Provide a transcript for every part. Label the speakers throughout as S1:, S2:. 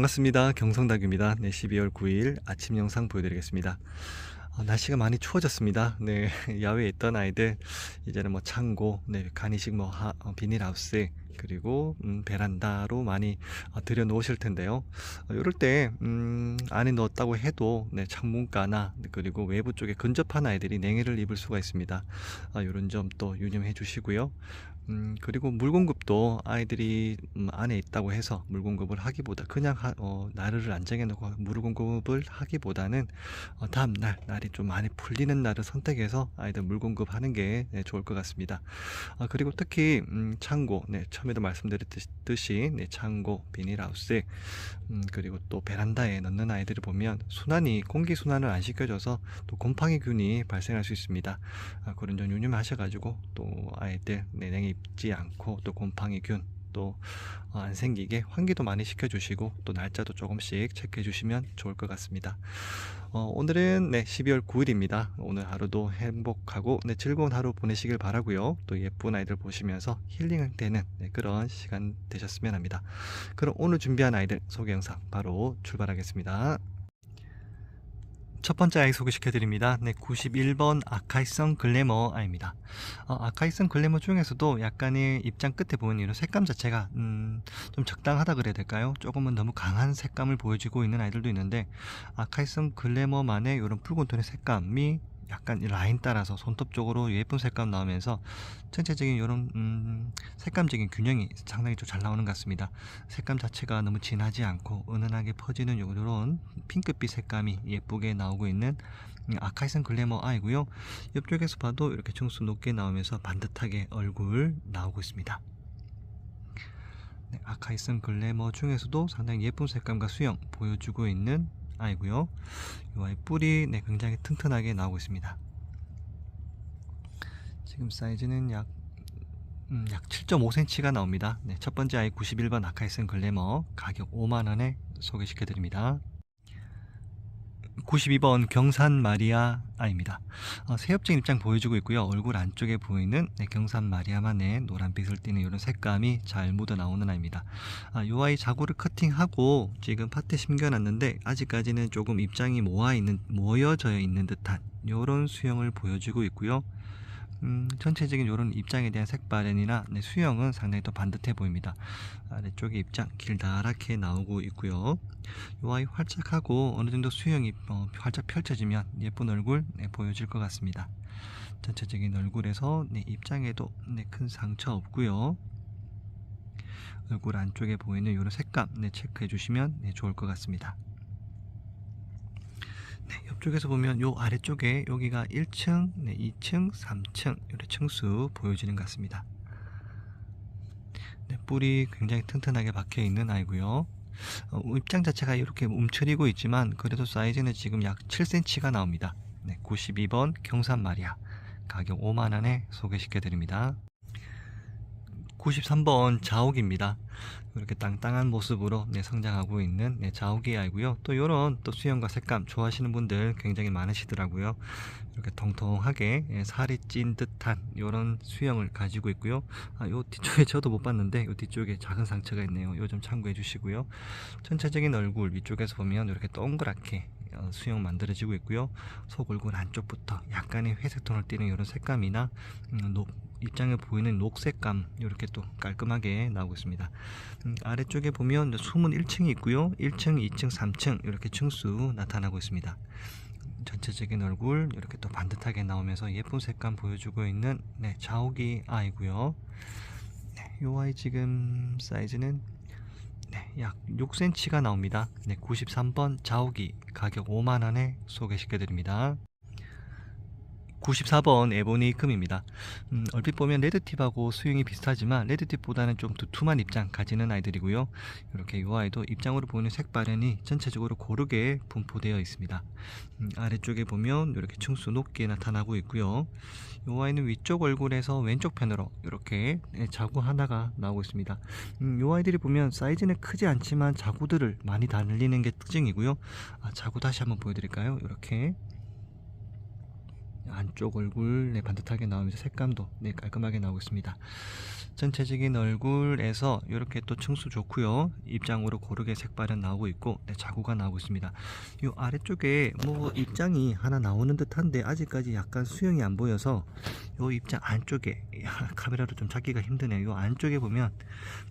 S1: 반갑습니다. 경성닭입니다. 네, 12월 9일 아침 영상 보여드리겠습니다. 어, 날씨가 많이 추워졌습니다. 네, 야외에 있던 아이들 이제는 뭐 창고, 네, 간이식 뭐 하, 어, 비닐하우스 그리고 음, 베란다로 많이 어, 들여 놓으실 텐데요. 어, 이럴 때 음, 안에 넣었다고 해도 네, 창문가나 그리고 외부 쪽에 근접한 아이들이 냉해를 입을 수가 있습니다. 어, 이런 점 또 유념해 주시고요. 음, 그리고 물 공급도 아이들이 음, 안에 있다고 해서 물 공급을 하기보다 그냥 하, 어, 나르를 안정해 놓고 물 공급을 하기보다는 어, 다음 날 날이 좀 많이 풀리는 날을 선택해서 아이들 물 공급하는 게 네, 좋을 것 같습니다. 어, 그리고 특히 음, 창고, 네, 처음 에도 말씀드렸듯이 네, 창고, 비닐하우스, 음, 그리고 또 베란다에 넣는 아이들을 보면 순환이 공기 순환을 안 시켜줘서 또 곰팡이균이 발생할 수 있습니다. 아, 그런 점 유념하셔가지고 또 아이들 네, 냉해 입지 않고 또 곰팡이균 또 안 생기게 환기도 많이 시켜주시고 또 날짜도 조금씩 체크해 주시면 좋을 것 같습니다. 어, 오늘은 네, 12월 9일입니다. 오늘 하루도 행복하고 네, 즐거운 하루 보내시길 바라고요. 또 예쁜 아이들 보시면서 힐링되는 네, 그런 시간 되셨으면 합니다. 그럼 오늘 준비한 아이들 소개 영상 바로 출발하겠습니다. 첫 번째 아이 소개시켜드립니다. 네, 91번 아카이성 글래머 아입니다. 어, 아카이성 글래머 중에서도 약간의 입장 끝에 보면 이런 색감 자체가 음, 좀 적당하다 그래야 될까요? 조금은 너무 강한 색감을 보여주고 있는 아이들도 있는데 아카이성 글래머만의 이런 붉은 톤의 색감이 약간 이 라인 따라서 손톱 쪽으로 예쁜 색감 나오면서 전체적인 이런 음, 색감적인 균형이 상당히 좀 잘 나오는 것 같습니다. 색감 자체가 너무 진하지 않고 은은하게 퍼지는 이런 핑크빛 색감이 예쁘게 나오고 있는 음, 아카이슨 글래머 아이고요. 옆쪽에서 봐도 이렇게 중수 높게 나오면서 반듯하게 얼굴 나오고 있습니다. 네, 아카이슨 글래머 중에서도 상당히 예쁜 색감과 수영 보여주고 있는 아이고요. 이 아이 뿔이 네, 굉장히 튼튼하게 나오고 있습니다. 지금 사이즈는 약, 음, 약 7.5cm가 나옵니다. 네, 첫 번째 아이 91번 아카이슨 글래머 가격 5만원에 소개시켜 드립니다. 92번 경산 마리아 아입니다. 어, 새엽적인 입장 보여주고 있고요. 얼굴 안쪽에 보이는 네, 경산 마리아만의 노란빛을 띠는 이런 색감이 잘 묻어 나오는 아입니다. 아, 이 아이 자구를 커팅하고 지금 밭에 심겨놨는데 아직까지는 조금 입장이 모아 있는 모여져 있는 듯한 이런 수영을 보여주고 있고요. 음, 전체적인 이런 입장에 대한 색발현이나 네, 수영은 상당히 더 반듯해 보입니다. 아래쪽에 입장 길다랗게 나오고 있고요. 이 아이 활짝하고 어느 정도 수영이 어, 활짝 펼쳐지면 예쁜 얼굴 네, 보여질 것 같습니다. 전체적인 얼굴에서 네, 입장에도 네, 큰 상처 없고요. 얼굴 안쪽에 보이는 이런 색감 네, 체크해 주시면 네, 좋을 것 같습니다. 네, 옆쪽에서 보면 요 아래쪽에 여기가 1층, 네, 2층, 3층 이렇게 층수 보여지는 것 같습니다. 네, 뿔이 굉장히 튼튼하게 박혀 있는 아이고요. 어, 입장 자체가 이렇게 움츠리고 있지만 그래도 사이즈는 지금 약 7cm가 나옵니다. 네, 92번 경산 마리아 가격 5만원에 소개시켜 드립니다. 93번 자옥입니다. 이렇게 땅땅한 모습으로 네, 성장하고 있는 네, 자옥이 아이고요. 또 이런 또 수영과 색감 좋아하시는 분들 굉장히 많으시더라고요. 이렇게 통통하게 예, 살이 찐 듯한 이런 수영을 가지고 있고요. 아, 요 뒤쪽에 저도 못 봤는데 요 뒤쪽에 작은 상처가 있네요. 요 좀 참고해 주시고요. 전체적인 얼굴 위쪽에서 보면 이렇게 동그랗게 어, 수영 만들어지고 있고요. 속 얼굴 안쪽부터 약간의 회색 톤을 띠는 이런 색감이나 음, 녹, 입장에 보이는 녹색감 이렇게 또 깔끔하게 나오고 있습니다. 음, 아래쪽에 보면 숨은 1층이 있고요. 1층, 2층, 3층 이렇게 층수 나타나고 있습니다. 전체적인 얼굴 이렇게 또 반듯하게 나오면서 예쁜 색감 보여주고 있는 네, 자옥이 아이고요. 네, 요 아이 지금 사이즈는 네, 약 6cm가 나옵니다. 네, 93번 자옥이 가격 5만원에 소개시켜 드립니다. 94번 에보니 금입니다. 음, 얼핏 보면 레드팁하고 수영이 비슷하지만 레드팁보다는 좀 두툼한 입장 가지는 아이들이고요. 이렇게 이 아이도 입장으로 보이는 색 발현이 전체적으로 고르게 분포되어 있습니다. 음, 아래쪽에 보면 이렇게 층수 높게 나타나고 있고요. 이 아이는 위쪽 얼굴에서 왼쪽 편으로 이렇게 자구 하나가 나오고 있습니다. 음, 이 아이들이 보면 사이즈는 크지 않지만 자구들을 많이 달리는 게 특징이고요. 아, 자구 다시 한번 보여드릴까요? 이렇게 안쪽 얼굴 네, 반듯하게 나오면서 색감도 네, 깔끔하게 나오고 있습니다. 전체적인 얼굴에서 이렇게 또 층수 좋고요. 입장으로 고르게 색발은 나오고 있고 네, 자구가 나오고 있습니다. 이 아래쪽에 뭐 입장이 하나 나오는 듯한데 아직까지 약간 수영이 안 보여서 이 입장 안쪽에 야, 카메라로 좀 잡기가 힘드네요. 이 안쪽에 보면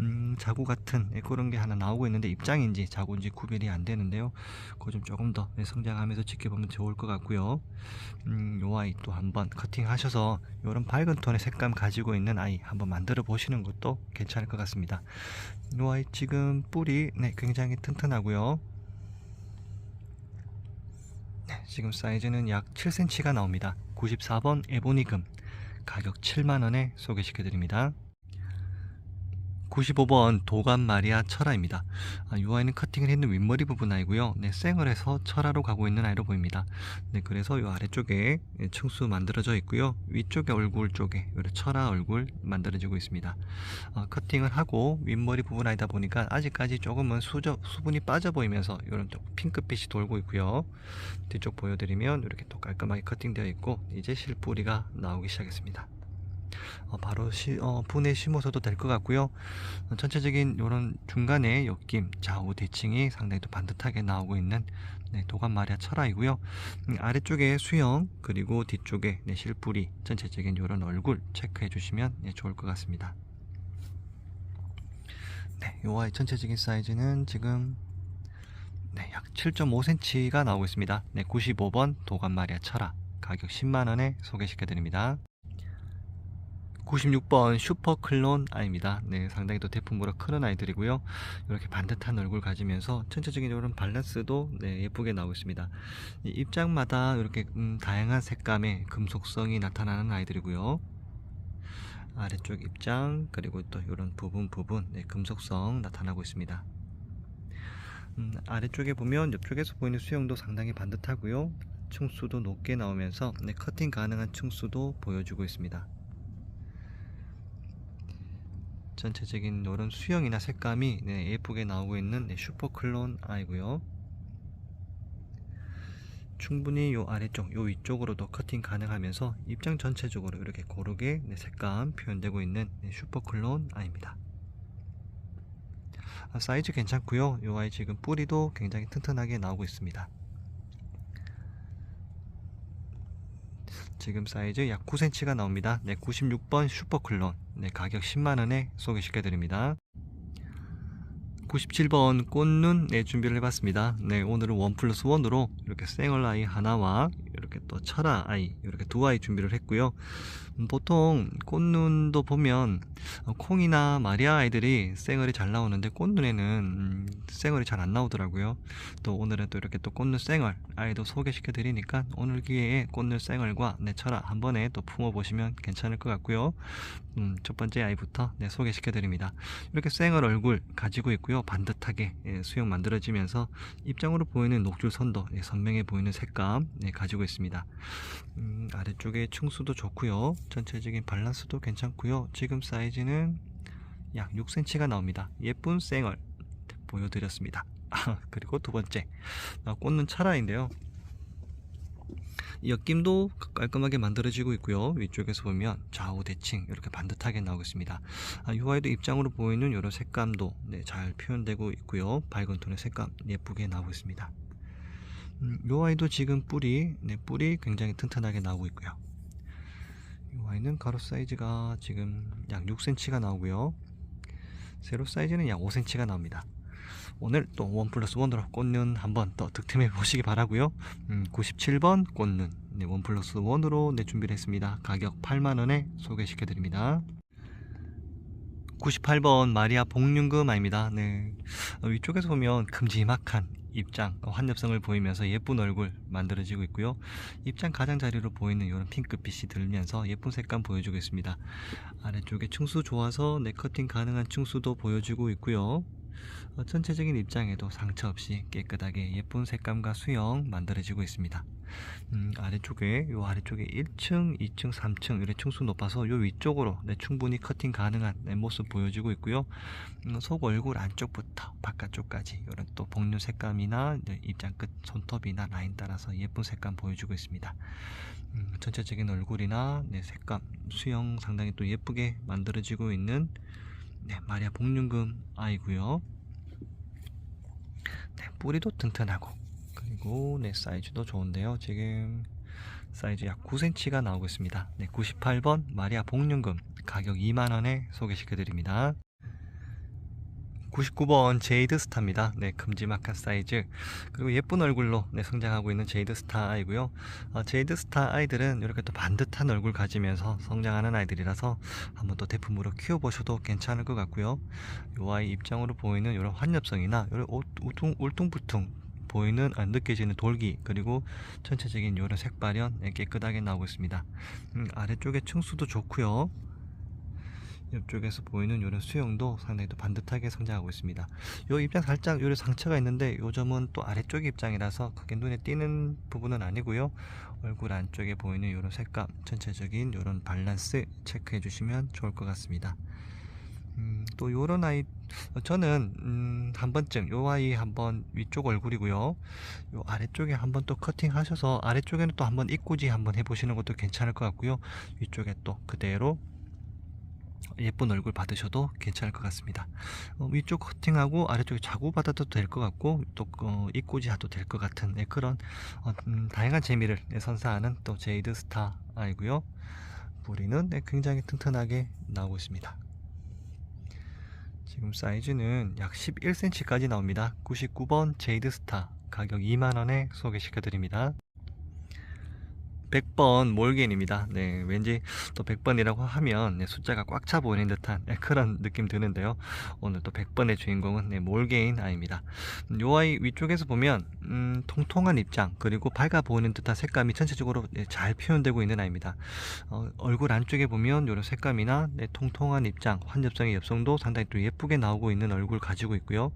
S1: 음, 자구 같은 네, 그런 게 하나 나오고 있는데 입장인지 자구인지 구별이 안 되는데요. 그거 좀 조금 더 네, 성장하면서 지켜보면 좋을 것 같고요. 음, 요 아이 또 한번 커팅하셔서 이런 밝은 톤의 색감 가지고 있는 아이 한번 만들어 보시는 것도 괜찮을 것 같습니다. 요 아이 지금 뿌리 네, 굉장히 튼튼하고요. 네, 지금 사이즈는 약 7cm가 나옵니다. 94번 에보니금 가격 7만원에 소개시켜 드립니다. 95번 도감 마리아 철아입니다. 아, 이 아이는 커팅을 했는 윗머리 부분 아이고요. 네, 생얼에서 철아로 가고 있는 아이로 보입니다. 네, 그래서 이 아래쪽에 예, 층수 만들어져 있고요. 위쪽에 얼굴 쪽에 철아 얼굴 만들어지고 있습니다. 어, 커팅을 하고 윗머리 부분 아이다 보니까 아직까지 조금은 수저, 수분이 빠져 보이면서 이런 좀 핑크빛이 돌고 있고요. 뒤쪽 보여드리면 이렇게 또 깔끔하게 커팅되어 있고 이제 실뿌리가 나오기 시작했습니다. 어, 바로 시, 어, 분에 심어서도 될 것 같고요. 어, 전체적인 이런 중간에 엮임, 좌우 대칭이 상당히 또 반듯하게 나오고 있는 네, 도감 마리아 철화이고요. 음, 아래쪽에 수영 그리고 뒤쪽에 네, 실뿌리 전체적인 이런 얼굴 체크해 주시면 네, 좋을 것 같습니다. 네, 요 아이 전체적인 사이즈는 지금 네, 약 7.5cm가 나오고 있습니다. 네, 95번 도감 마리아 철화 가격 10만 원에 소개시켜 드립니다. 96번 슈퍼 클론 아이입니다. 네, 상당히 또 대품으로 큰 아이들이고요. 이렇게 반듯한 얼굴 가지면서 전체적인 이런 밸런스도 네, 예쁘게 나오고 있습니다. 이 입장마다 이렇게 음, 다양한 색감의 금속성이 나타나는 아이들이고요. 아래쪽 입장 그리고 또 이런 부분 부분 네, 금속성 나타나고 있습니다. 음, 아래쪽에 보면 옆쪽에서 보이는 수영도 상당히 반듯하고요. 층수도 높게 나오면서 네, 커팅 가능한 층수도 보여주고 있습니다. 전체적인 이런 수영이나 색감이 네, 예쁘게 나오고 있는 네, 슈퍼 클론 아이고요. 충분히 요 아래쪽, 요 위쪽으로도 커팅 가능하면서 입장 전체적으로 이렇게 고르게 네, 색감 표현되고 있는 네, 슈퍼 클론 아이입니다. 아, 사이즈 괜찮고요. 요 아이 지금 뿌리도 굉장히 튼튼하게 나오고 있습니다. 지금 사이즈 약 9cm가 나옵니다. 네, 96번 슈퍼클론. 네, 가격 10만원에 소개시켜 드립니다. 97번 꽃눈 네, 준비를 해봤습니다. 네, 오늘은 원 플러스 원으로 이렇게 생얼 아이 하나와 이렇게 또 철아 아이 이렇게 두 아이 준비를 했고요. 음, 보통 꽃눈도 보면 어, 콩이나 마리아 아이들이 생얼이 잘 나오는데 꽃눈에는 음, 생얼이 잘 안 나오더라고요. 또 오늘은 또 이렇게 또 꽃눈 생얼 아이도 소개시켜 드리니까 오늘 기회에 꽃눈 생얼과 네, 철아 한 번에 또 품어 보시면 괜찮을 것 같고요. 음, 첫 번째 아이부터 네, 소개시켜 드립니다. 이렇게 생얼 얼굴 가지고 있고요. 반듯하게 예, 수영 만들어지면서 입장으로 보이는 녹줄 선도 예, 선명해 보이는 색감 네, 가지고 있습니다. 음, 아래쪽에 층수도 좋고요. 전체적인 밸런스도 괜찮고요. 지금 사이즈는 약 6cm가 나옵니다. 예쁜 생얼 보여드렸습니다. 그리고 두 번째 어, 꽂는 차라인데요. 엮임도 깔끔하게 만들어지고 있고요. 위쪽에서 보면 좌우 대칭 이렇게 반듯하게 나오고 있습니다. 아, 이 아이도 입장으로 보이는 이런 색감도 네, 잘 표현되고 있고요. 밝은 톤의 색감 예쁘게 나오고 있습니다. 음, 이 아이도 지금 뿌리, 네, 뿌리 굉장히 튼튼하게 나오고 있고요. 이 아이는 가로 사이즈가 지금 약 6cm가 나오고요. 세로 사이즈는 약 5cm가 나옵니다. 오늘 또원 플러스 원으로 꽃눈 한번 또 득템해 보시기 바라고요. 음, 97번 꽃눈 네, 원 플러스 원으로 네, 준비를 했습니다. 가격 8만원에 소개시켜 드립니다. 98번 마리아 복륜금아입니다. 네. 어, 위쪽에서 보면 큼지막한 입장, 어, 환엽성을 보이면서 예쁜 얼굴 만들어지고 있고요. 입장 가장자리로 보이는 이런 핑크빛이 들면서 예쁜 색감 보여주고 있습니다. 아래쪽에 층수 좋아서 네 커팅 가능한 층수도 보여주고 있고요. 어, 전체적인 입장에도 상처 없이 깨끗하게 예쁜 색감과 수영 만들어지고 있습니다. 음, 아래쪽에 요 아래쪽에 1층, 2층, 3층 이렇게 층수 높아서 요 위쪽으로 네, 충분히 커팅 가능한 네, 모습 보여지고 있고요. 음, 속 얼굴 안쪽부터 바깥쪽까지 이런 또 복류 색감이나 네, 입장 끝 손톱이나 라인 따라서 예쁜 색감 보여주고 있습니다. 음, 전체적인 얼굴이나 네, 색감 수영 상당히 또 예쁘게 만들어지고 있는 네, 마리아 복륜금 아이고요. 네, 뿌리도 튼튼하고 그리고 네 사이즈도 좋은데요. 지금 사이즈 약 9cm가 나오고 있습니다. 네, 98번 마리아 복륜금 가격 2만 원에 소개시켜 드립니다. 99번 제이드 스타입니다. 네, 큼지막한 사이즈 그리고 예쁜 얼굴로 네, 성장하고 있는 제이드 스타 아이고요. 어, 제이드 스타 아이들은 이렇게 또 반듯한 얼굴 가지면서 성장하는 아이들이라서 한번 또 대품으로 키워보셔도 괜찮을 것 같고요. 이 아이 입장으로 보이는 이런 환엽성이나 이런 울퉁, 울퉁불퉁 보이는 아, 느껴지는 돌기 그리고 전체적인 이런 색발현 네, 깨끗하게 나오고 있습니다. 음, 아래쪽에 층수도 좋고요. 옆쪽에서 보이는 이런 수영도 상당히 또 반듯하게 성장하고 있습니다. 요 입장 살짝 요런 상처가 있는데 요 점은 또 아래쪽 입장이라서 크게 눈에 띄는 부분은 아니고요. 얼굴 안쪽에 보이는 이런 색감, 전체적인 이런 밸런스 체크해 주시면 좋을 것 같습니다. 음, 또 요런 아이 어, 저는 음, 한 번쯤 요 아이 한번 위쪽 얼굴이고요. 요 아래쪽에 한번 또 커팅 하셔서 아래쪽에는 또 한번 입고지 한번 해보시는 것도 괜찮을 것 같고요. 위쪽에 또 그대로 예쁜 얼굴 받으셔도 괜찮을 것 같습니다. 어, 위쪽 커팅하고 아래쪽에 자구 받아도 될 것 같고 또 어, 입고지 해도 될 것 같은 네, 그런 어, 음, 다양한 재미를 네, 선사하는 또 제이드 스타 아이고요. 뿌리는 네, 굉장히 튼튼하게 나오고 있습니다. 지금 사이즈는 약 11cm까지 나옵니다. 99번 제이드 스타 가격 2만원에 소개시켜 드립니다. 100번 몰겐입니다. 네, 왠지 또 100번이라고 하면 네, 숫자가 꽉 차 보이는 듯한 네, 그런 느낌 드는데요. 오늘 또 100번의 주인공은 네, 몰게인 아이입니다. 음, 요 아이 위쪽에서 보면 음, 통통한 입장 그리고 밝아 보이는 듯한 색감이 전체적으로 네, 잘 표현되고 있는 아이입니다. 어, 얼굴 안쪽에 보면 이런 색감이나 네, 통통한 입장, 환엽성의 엽성도 상당히 또 예쁘게 나오고 있는 얼굴 가지고 있고요.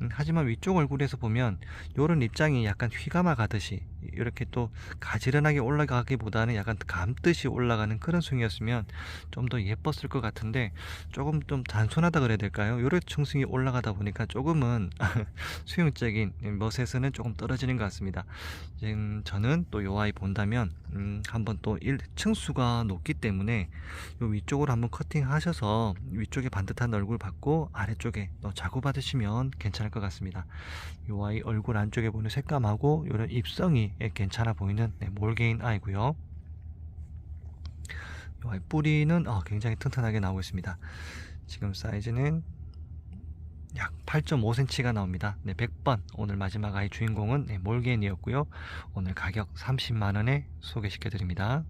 S1: 음, 하지만 위쪽 얼굴에서 보면 이런 입장이 약간 휘감아 가듯이 이렇게 또 가지런하게 올라가 기보다는 약간 감듯이 올라가는 그런 스윙이었으면 좀 더 예뻤을 것 같은데 조금 좀 단순하다 그래야 될까요? 요런 충승이 올라가다 보니까 조금은 수용적인 멋에서는 조금 떨어지는 것 같습니다. 지금 저는 또 요 아이 본다면 음, 한번 또 1층수가 높기 때문에 요 위쪽으로 한번 커팅 하셔서 위쪽에 반듯한 얼굴 받고 아래쪽에 또 자구 받으시면 괜찮을 것 같습니다. 요 아이 얼굴 안쪽에 보는 색감하고 요런 입성이 예, 괜찮아 보이는 네, 몰게인 아이고 요. 요 아이 뿌리는 어, 굉장히 튼튼하게 나오고 있습니다. 지금 사이즈는 약 8.5cm가 나옵니다. 네, 100번 오늘 마지막 아이 주인공은 네, 몰게인이었고요. 오늘 가격 30만원에 소개시켜 드립니다.